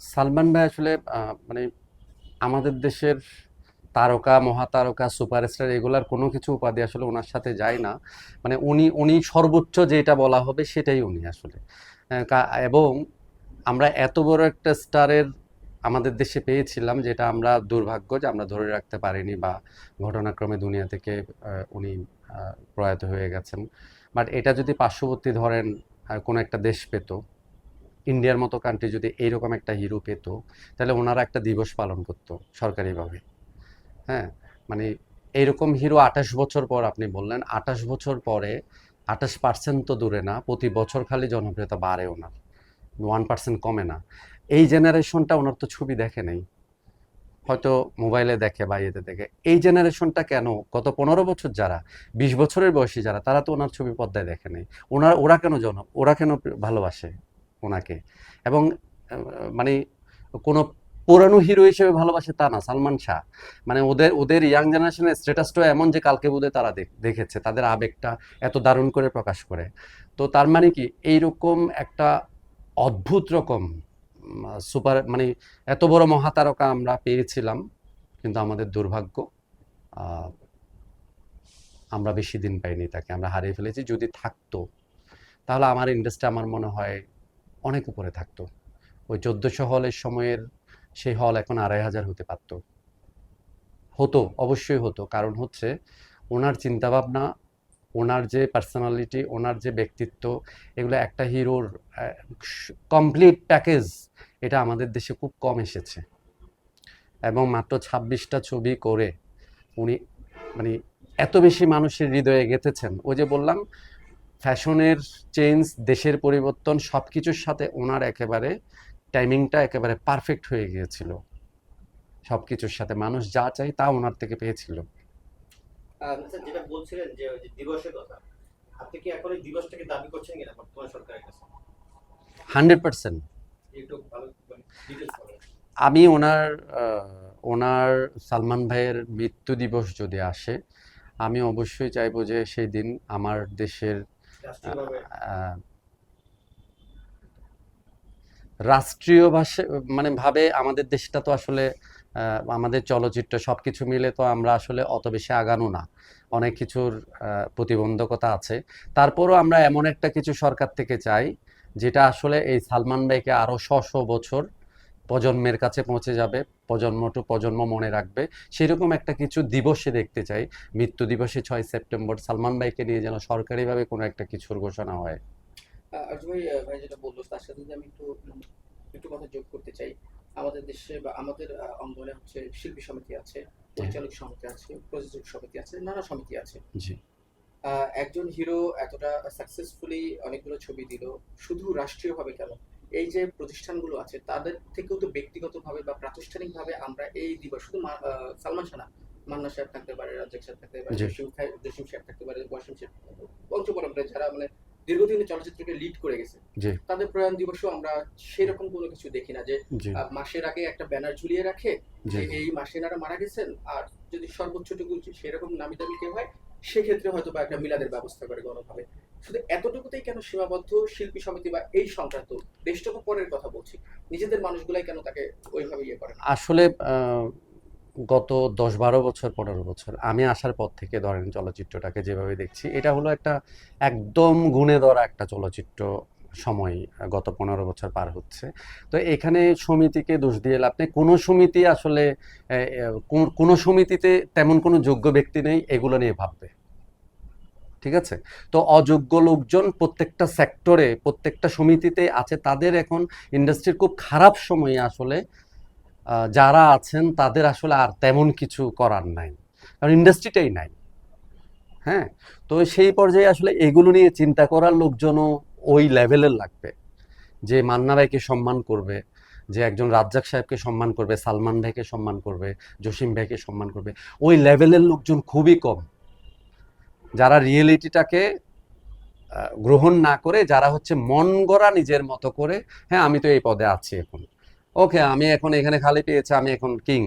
সালমান ভাই আসলে মানে আমাদের দেশের তারকা, মহাতারকা, সুপারস্টার এগুলার কোনো কিছু উপাধি আসলে ওনার সাথে যায় না। মানে উনি উনি সর্বোচ্চ যেটা বলা হবে সেটাই উনি আসলে। এবং আমরা এত বড় একটা স্টারের আমাদের দেশে পেয়েছিলাম যেটা আমরা দুর্ভাগ্য যে আমরা ধরে রাখতে পারিনি বা ঘটনাক্রমে দুনিয়া থেকে উনি প্রয়াত হয়ে গেছেন। বাট এটা যদি পার্শ্ববর্তী ধরেন কোনো একটা দেশ পেতো ইন্ডিয়ার মতো কান্ট্রি যদি এইরকম একটা হিরো পেত, তাহলে ওনারা একটা দিবস পালন করতো সরকারিভাবে। হ্যাঁ? মানে এইরকম হিরো আঠাশ বছর পর আপনি বললেন, আঠাশ বছর পরে আঠাশ পার্সেন্ট তো দূরে না, প্রতি বছর খালি জনপ্রিয়তা বাড়ে ওনার। ওয়ান পার্সেন্ট কমে না। এই জেনারেশনটা ওনার তো ছবি দেখে নেই। হয়তো মোবাইলে দেখে বা ইয়েতে দেখে। এই জেনারেশনটা কেন? গত পনেরো বছর যারা, বিশ বছরের বয়সী যারা, তারা তো ওনার ছবি পর্দায় দেখে নেই। ওনার, ওরা কেন জন, ওরা কেন ভালোবাসে? ওনাকে। এবং মানে কোনো পুরানো হিরো হিসেবে ভালোবাসে তা না, সালমান শাহ। মানে ওদের ওদের ইয়াং জেনারেশনের স্ট্যাটাসটা এমন যে কালকে বোধহয় তারা দেখেছে, তাদের আবেগটা এত দারুণ করে প্রকাশ করে। তো তার মানে কি, এইরকম একটা অদ্ভুত রকম সুপার মানে এত বড় মহাতারকা আমরা পেয়েছিলাম, কিন্তু আমাদের দুর্ভাগ্য আমরা বেশি দিন পাইনি তাকে, আমরা হারিয়ে ফেলেছি। যদি থাকতো, তাহলে আমার ইন্ডাস্ট্রি আমার মনে হয় অনেক উপরে থাকতো। ওই চোদ্দোশো হলের সময়ের সেই হল এখন আড়াই হাজার হতে পারতো। হতো, অবশ্যই হতো। কারণ হচ্ছে ওনার চিন্তাভাবনা, ওনার যে পার্সোনালিটি ওনার যে ব্যক্তিত্ব, এগুলো একটা হিরোর কমপ্লিট প্যাকেজ এটা আমাদের দেশে খুব কম এসেছে। এবং মাত্র ছাব্বিশটা ছবি করে উনি মানে এত বেশি মানুষের হৃদয়ে গেঁথেছেন। ওই যে বললাম ফ্যাশনের চেঞ্জ দেশের পরিবর্তন সব কিছুর সাথে ওনার একেবারে টাইমিংটা একেবারে পারফেক্ট হয়ে গিয়েছিল। সব কিছুর সাথে মানুষ যা চাই তা ওনার থেকে পেয়েছিল। যেটা বলছিলেন যে দিবসের কথা আপনি কি এখন এই দিবসটাকে দাবি করছেন কিনা বর্তমান সরকারের কাছে? Hundred percent. আমি ওনার ওনার সালমান ভাইয়ের মৃত্যু দিবস যদি আসে আমি অবশ্যই চাইব যে সেই দিন আমার দেশের রাষ্ট্রীয় ভাষা মানে ভাবে আমাদের দেশটা তো আসলে আমাদের চলচ্চিত্র সব কিছু মিলে তো আমরা আসলে অত বেশি আগানো না। অনেক কিছুর প্রতিবন্ধকতা আছে। তারপরও আমরা এমন একটা কিছু সরকার থেকে চাই, যেটা আসলে এই সালমান ভাইকে আরও শ বছর প্রজন্মের কাছে পৌঁছে যাবে প্রজন্ম টু প্রজন্ম মনে রাখবে। সেরকম একটা কিছু দিবসে দেখতে চাই। মৃত্যু দিবসে ছয় সেপ্টেম্বর। সালমান ভাইকে নিয়ে যেন সরকারিভাবে কোনো একটা কিছুর ঘোষণা হয়। ভাই যেটা বলল তার সাথে আমি একটু একটু কথা যোগ করতে চাই। আমাদের দেশে বা আমাদের অঙ্গনে হচ্ছে শিল্পী সমিতি আছে পরিচালক সমিতি আছে প্রযোজক সমিতি আছে নানা সমিতি আছে। একজন হিরো এতটা সাকসেসফুলি অনেকগুলো ছবি দিল। শুধু রাষ্ট্রীয়ভাবে কেন? এই যে প্রতিষ্ঠানগুলো আছে তাদের থেকেও তো ব্যক্তিগতভাবে বা প্রাতিষ্ঠানিকভাবে আমরা এই দিবস শুধু সালমান শাহ মান্না সাহেব থাকতে পারে রাজ্জাক সাহেব থাকতে পারে জসিম সাহেব থাকতে পারে ওয়াসিম সাহেব পঞ্চপরম্পরায় যারা মানে দীর্ঘদিন চলচ্চিত্রকে লিড করে গেছে তাদের প্রয়াণ দিবসও আমরা সেরকম কোনো কিছু দেখি না যে মাসের আগে একটা ব্যানার ঝুলিয়ে রাখে যে এই মাসে এনারা মারা গেছেন আর যদি সর্বোচ্চটুকু সেরকম নামি দামি কেউ হয় সেক্ষেত্রে হয়তো বা একটা মিলাদের ব্যবস্থা করে গণভাবে। শুধু এতটুকুতেই কেন সীমাবদ্ধ শিল্পী সমিতি বা এই সংক্রান্ত? দেশটা তো পরের কথা বলছি। নিজেদের মানুষগুলাই কেন তাকে ওইভাবে ইয়ে করে আসলে গত দশ বারো বছর, পনেরো বছর আমি আসার পর থেকে ধরেন চলচ্চিত্রটাকে যেভাবে দেখছি, এটা হলো একটা একদম গুণে ধরা একটা চলচ্চিত্র সময়, গত পনেরো বছর পার হচ্ছে। তো এখানে সমিতিকে দোষ দিয়ে লাভ নেই। কোনো সমিতি আসলে কোনো সমিতিতে তেমন কোনো যোগ্য ব্যক্তি নেই, এগুলো নিয়ে ভাববে। ঠিক আছে? তো অযোগ্য লোকজন প্রত্যেকটা সেক্টরে প্রত্যেকটা সমিতিতে আছে। তাদের এখন ইন্ডাস্ট্রির খুব খারাপ সময়ে আসলে যারা আছেন তাদের আসলে আর তেমন কিছু করার নাই। কারণ ইন্ডাস্ট্রিটাই নাই। হ্যাঁ? তো সেই পর্যায়ে আসলে এগুলো নিয়ে চিন্তা করার লোকজনও ওই লেভেলের লাগবে। যে মান্না ভাইকে সম্মান করবে, যে একজন রাজ্জাক সাহেবকে সম্মান করবে, সালমান ভাইকে সম্মান করবে, জসিম ভাইকে সম্মান করবে, ওই লেভেলের লোকজন খুবই কম। যারা রিয়েলিটিটাকে গ্রহণ না করে, যারা হচ্ছে মন গড়া নিজের মতো করে হ্যাঁ আমি তো এই পদে আছি এখন। ওকে, আমি এখন এখানে খালি পেয়েছি, আমি এখন কিং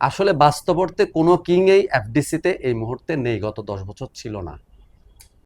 আসলে বাস্তব অর্থে কোনো কিং এই এফডিসিতে এই মুহূর্তে নেই, গত দশ বছর ছিল না।